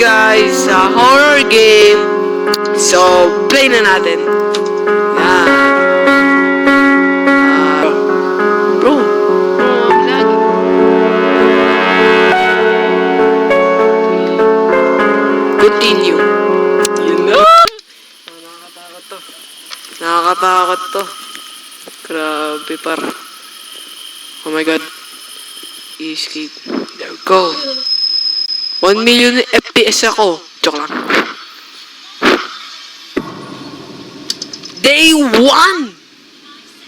guys sa horror game. So, play na natin. Yan. Ah, bro, bro. Continue. Yun na. Nakakatakot to. Nakakatakot to. Grabe par. Oh my god. Escape. There we go. 1 million FPS ako. Joke lang. Day 1!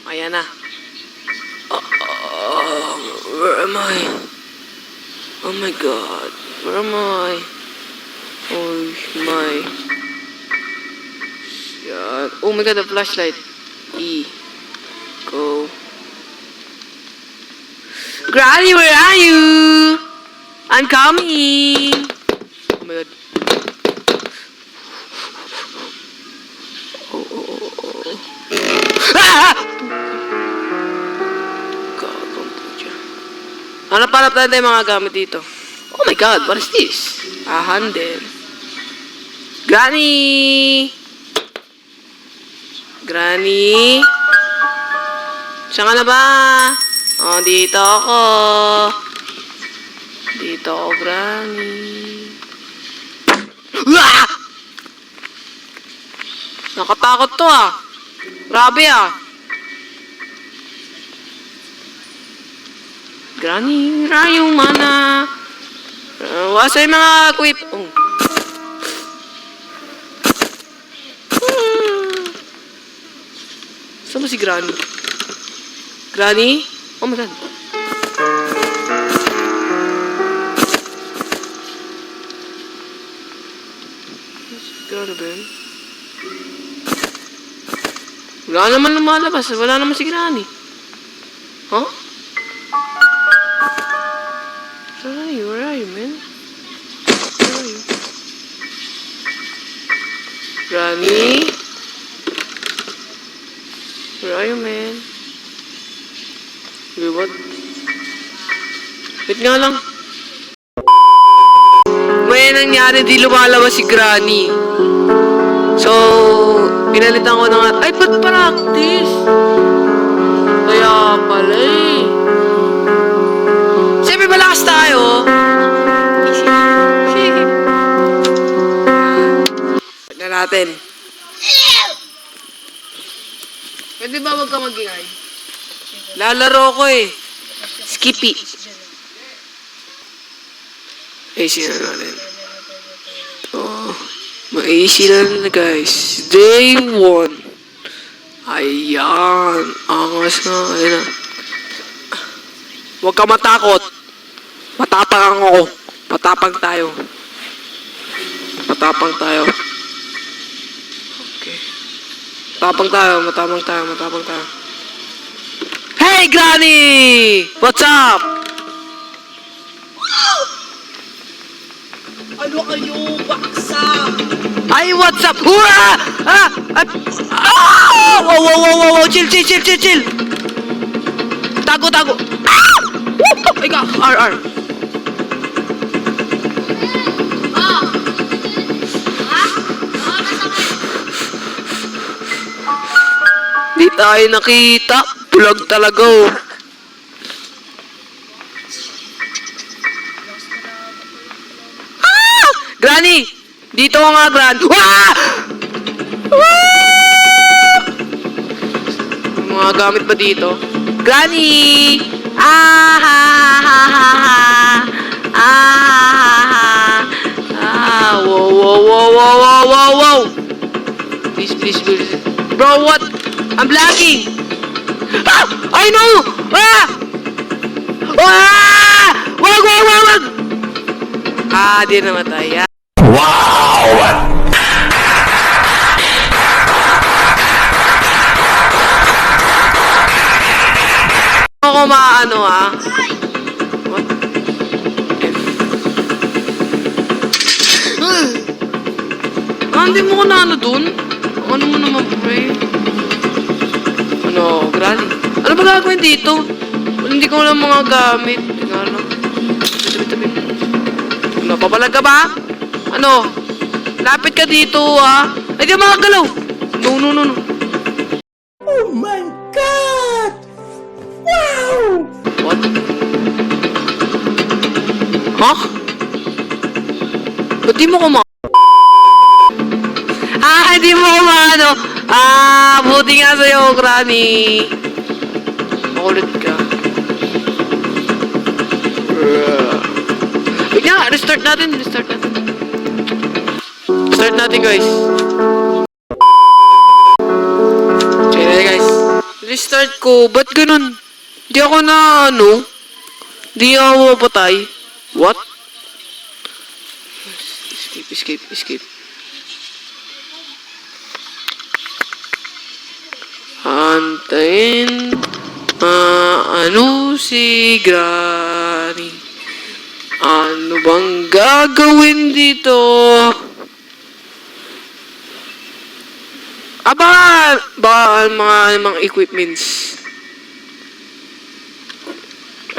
Ayan na. Uh, where am I? Oh my god. Where am I? Oh my. God. Oh my god, the flashlight. E. Go. Granny, where are you? I'm coming. Oh my god. Oh, oh, oh, oh. Ah! Po dyan. Hanap-hanap natin yung mga gamit dito. Oh my god, what is this? A handle. Granny! Granny? Saan ka na ba? Oh, dito ako. Dito ako, Granny. Nakatakot to ah. Grabe ah. Granny, rayong mana. Uh, wasa yung mga quip. Oh. Saan ba si Granny? Granny? Oh my god. Yun? Wala naman lumalabas. Wala naman si Granny. Huh? Where are you? Where are you, man? Where are you? Granny? Where are you, man? Wait, what? Wait nga lang. May nangyari, di lumalabas si Granny. So, pinalitan ko na nga, ay, ba't practice? Kaya pala eh. Siyempre, malakas tayo. Tignan natin. Pwede ba wag ka magingay? Lalaro ko eh. Skippy. Ayusin na natin. Oh, ma-easy na guys. Day 1. Ayan. Angas na. Ayan. Huwag ka matakot. Matapang ako. Matapang tayo. Matapang tayo. Okay. Matapang tayo, matapang tayo, matapang tayo. Hey, Granny! What's up? Ano kayo, baksa? Ay, what's up? Hura! Ah! Ah! Ah! Wow, wow, wow, wow, wow! Chill, chill, chill, chill, chill! Tago, tago! Ah! Woo! Ay ka! R, R! Di tayo nakita. Bulag talaga, oh. Dito ka nga, Gran. Ah! Ah! May Mga gamit ba dito? Granny! Ah! Ha, ha, ha, ha. Ah! Ha, ha, ha. Ah! Wow, wow, wow, wow, wow, wow, wow! Please, please, please. Bro, what? I'm lagging! Ah! I know! Ah! Ah! Wag, wag, wag, wag! Ah, di namatay. Ah. Maano ah. What? Ah, hindi mo ko na ano dun? Ano mo naman, pre? Ano, granny? Ano ba gagawin dito? Hindi ko lang mga gamit. Tingnan lang. Tabi, tabi. Ano, papalag ka ba? Ano? Lapit ka dito, ah. Ay, di makagalaw. No, no, no, no. Oh my What? Huh? Ba't di mo kuma... Ah, di mo kumano. Ah, buti nga sa'yo, Granny. Makulit ka. Wait nga, restart natin, restart natin. Start natin, guys. Okay guys. Restart ko. Ba't ganun? Di ako na, ano? Di ako mapatay. What? Escape, escape, escape. Antayin. Ah, ano si Granny? Ano bang gagawin dito? Aba, baka mga, mga equipments.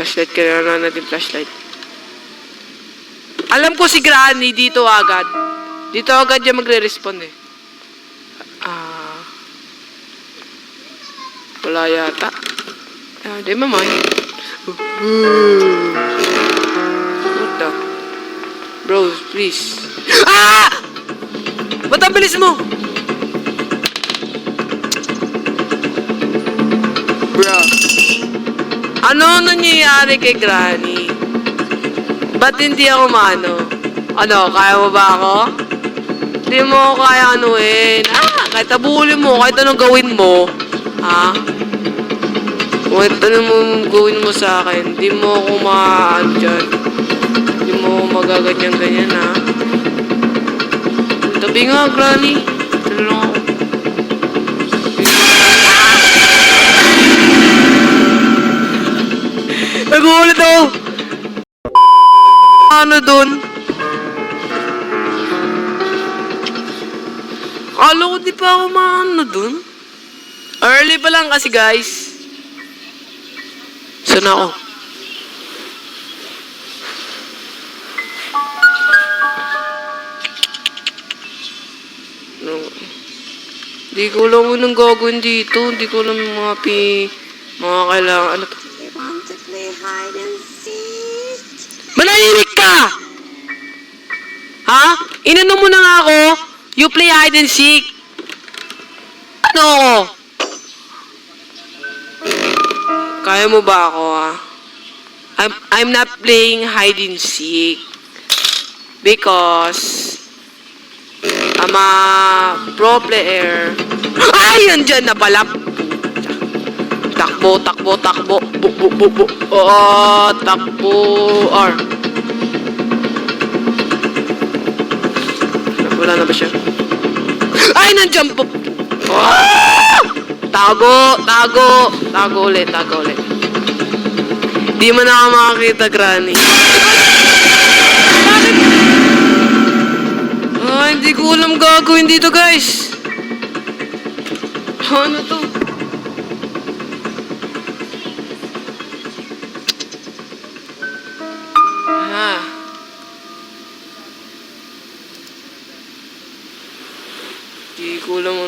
Flashlight, kailangan na natin flashlight. Alam ko si Granny dito agad. Dito agad siya magre-respond eh. Ah. wala yata. Ah, di mamay. What the? Bro, please. Ah! Ba't ang bilis mo? Ano nangyayari kay Granny? Ba't hindi ako maano? Ano, kaya mo ba ako? Hindi mo ako kaya anuin. Ah, kahit abulin mo, kahit anong gawin mo. Ha? Kahit anong mo gawin mo sa akin, hindi mo ako maaan dyan. Hindi mo ako magaganyan-ganyan, ha? Tabi nga, Granny. Tulong ako. Nagulat ako! Ano dun? Kala ko di pa ako maano dun. Early pa lang kasi guys. Saan ako? No. Di ko alam unang gagawin dito. Di ko alam mga pi... Mga kailangan... Ano to? Manahimik ka! Ha? Inano mo na nga ako? You play hide and seek. Ano ako? Kaya mo ba ako, ha? I'm, I'm not playing hide and seek. Because... I'm a pro player. Ay, andyan na pala. Takbo, takbo, takbo. Bu, bu, bu, bu. Oh, takbo. R. Wala na ba siya? Ay, nandiyan po. Ah! Tago, tago. Tago ulit, tago ulit. Di mo na ako makakita, Granny. Bakit? Ay, hindi ko alam gagawin dito, guys. Ano to?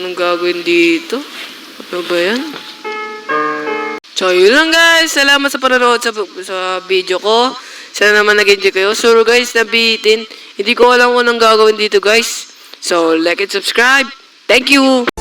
Anong gagawin dito. Ano ba yan? So, yun lang guys. Salamat sa panonood sa, sa video ko. Sana naman nag-enjoy kayo. So, guys, nabitin. Hindi ko alam kung anong gagawin dito, guys. So, like and subscribe. Thank you!